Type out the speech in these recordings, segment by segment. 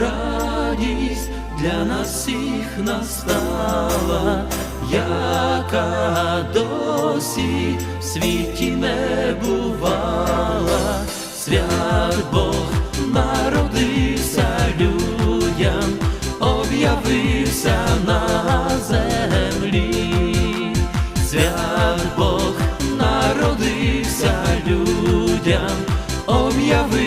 радість для нас всіх настала, яка досі в світі не бувала, свят Бог народився людям, об'явився на землі, свят Бог народився людям, об'явився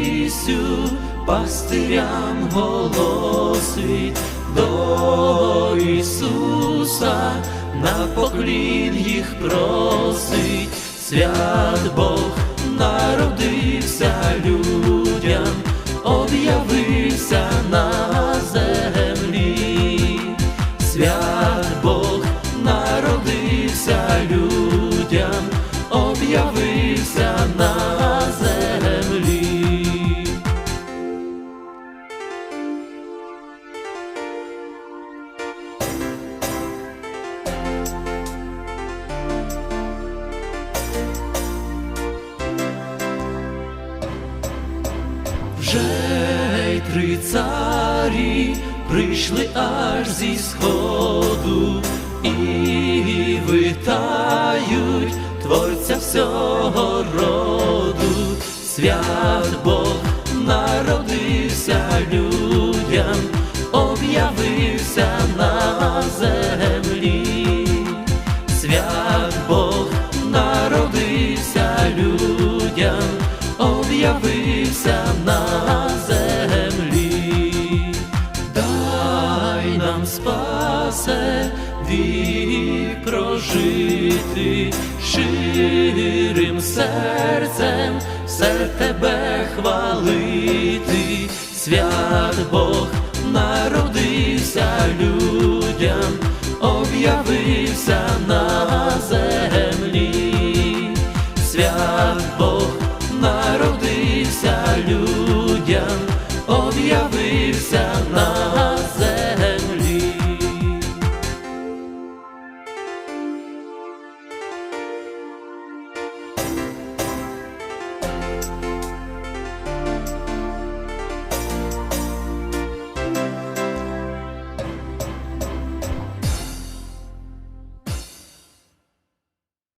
вісю пастирям голосить до Ісуса, на поклін їх просить, свят Бог народився людям, об'явився на землі, свят Бог народився людям, об'явився на землі. Вже й три царі прийшли аж зі сходу і витають творця всього роду, свят Бог народився людям, Об'явився на землі, дай нам спасе вік прожити, щирим серцем все тебе хвалити, свят Бог народився людям, об'явився на землі, свят Бог народився людям, об'явився.